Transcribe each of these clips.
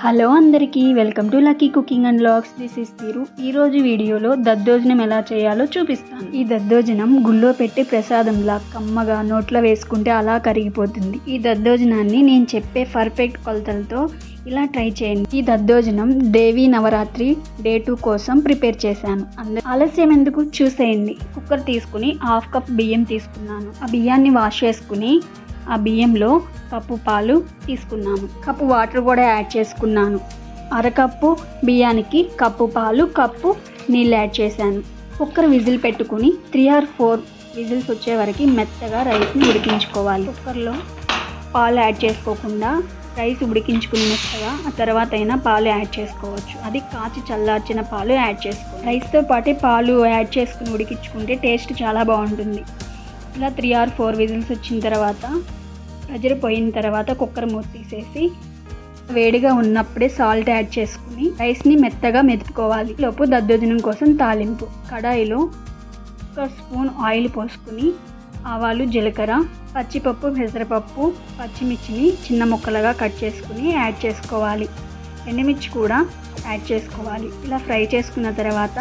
Hello అందరికీ welcome to lucky cooking and blogs this is తీరు ఈరోజు వీడియోలో దద్దోజనం ఎలా చేయాలో చూపిస్తాను. ఈ దద్దోజనం గుళ్ళో పెట్టి ప్రసాదంలా కమ్మగా నోట్లో వేసుకుంటే అలా కరిగిపోతుంది. ఈ దద్దోజనాన్ని నేను చెప్పే పర్ఫెక్ట్ కొలతలతో ఇలా ట్రై చేయండి. ఈ దద్దోజనం దేవి నవరాత్రి డే టూ కోసం ప్రిపేర్ చేశాను. అందరూ ఆలస్యం ఎందుకు? చూసేయండి. కుక్కర్ తీసుకుని హాఫ్ కప్ బియ్యం తీసుకున్నాను. ఆ బియ్యాన్ని వాష్ చేసుకుని ఆ బియ్యంలో కప్పు పాలు తీసుకున్నాను కప్పు వాటర్ కూడా యాడ్ చేసుకున్నాను. అరకప్పు బియ్యానికి కప్పు పాలు కప్పు నీళ్ళు యాడ్ చేశాను. కుక్కర్ విజిల్ పెట్టుకుని త్రీ ఆర్ ఫోర్ విజిల్స్ వచ్చే వరకు మెత్తగా రైస్ని ఉడికించుకోవాలి. కుక్కర్లో పాలు యాడ్ చేసుకోకుండా రైస్ ఉడికించుకుని మెత్తగా ఆ తర్వాత అయినా పాలు యాడ్ చేసుకోవచ్చు. అది కాచి చల్లార్చిన పాలు యాడ్ చేసుకోవాలి రైస్తో పాటే పాలు యాడ్ చేసుకుని ఉడికించుకుంటే టేస్ట్ చాలా బాగుంటుంది. ఇలా త్రీ ఆర్ ఫోర్ విజిల్స్ వచ్చిన తర్వాత ప్రెజర్ పోయిన తర్వాత కుక్కర్ మూత తీసేసి వేడిగా ఉన్నప్పుడే సాల్ట్ యాడ్ చేసుకుని రైస్ని మెత్తగా మెదుపుకోవాలి. లోపు దద్దోజనం కోసం తాలింపు. కడాయిలో ఒక స్పూన్ ఆయిల్ పోసుకుని ఆవాలు జీలకర్ర పచ్చిపప్పు పెసరపప్పు పచ్చిమిర్చిని చిన్న ముక్కలుగా కట్ చేసుకుని యాడ్ చేసుకోవాలి. ఎండుమిర్చి కూడా యాడ్ చేసుకోవాలి. ఇలా ఫ్రై చేసుకున్న తర్వాత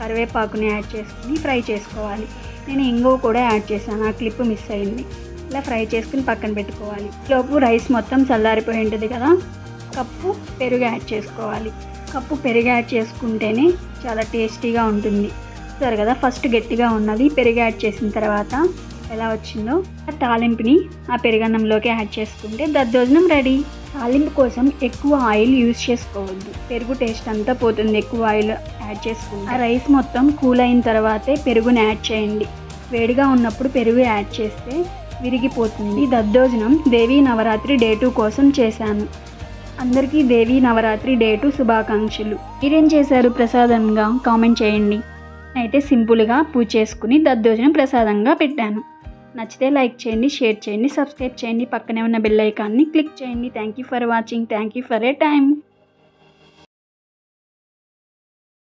కరివేపాకుని యాడ్ చేసుకుని ఫ్రై చేసుకోవాలి. నేను ఇంగువ కూడా యాడ్ చేశాను. ఆ క్లిప్ మిస్ అయింది. ఇలా ఫ్రై చేసుకుని పక్కన పెట్టుకోవాలి. లోపు రైస్ మొత్తం చల్లారిపోయి ఉంటుంది కదా కప్పు పెరుగు యాడ్ చేసుకోవాలి. కప్పు పెరుగు యాడ్ చేసుకుంటేనే చాలా టేస్టీగా ఉంటుంది. సరే కదా ఫస్ట్ గట్టిగా ఉన్నది. పెరుగు యాడ్ చేసిన తర్వాత ఎలా వచ్చిందో ఆ తాలింపుని ఆ పెరుగన్నంలోకి యాడ్ చేసుకుంటే దద్దోజనం రెడీ. తాలింపు కోసం ఎక్కువ ఆయిల్ యూజ్ చేసుకోవద్దు. పెరుగు టేస్ట్ అంతా పోతుంది ఎక్కువ ఆయిల్ యాడ్ చేసుకుంటే. ఆ రైస్ మొత్తం కూల్ అయిన తర్వాతే పెరుగుని యాడ్ చేయండి. వేడిగా ఉన్నప్పుడు పెరుగు యాడ్ చేస్తే విరిగిపోతుంది. దద్దోజనం దేవీ నవరాత్రి డే టూ కోసం చేశాను. అందరికీ దేవీ నవరాత్రి డే టూ శుభాకాంక్షలు. మీరేం చేశారు ప్రసాదంగా? కామెంట్ చేయండి. అయితే సింపుల్గా పూజ చేసుకుని దద్దోజనం ప్రసాదంగా పెట్టాను. నచ్చితే లైక్ చేయండి షేర్ చేయండి సబ్స్క్రైబ్ చేయండి. పక్కనే ఉన్న బెల్ ఐకాన్ని క్లిక్ చేయండి. Thank you for watching. Thank you for a time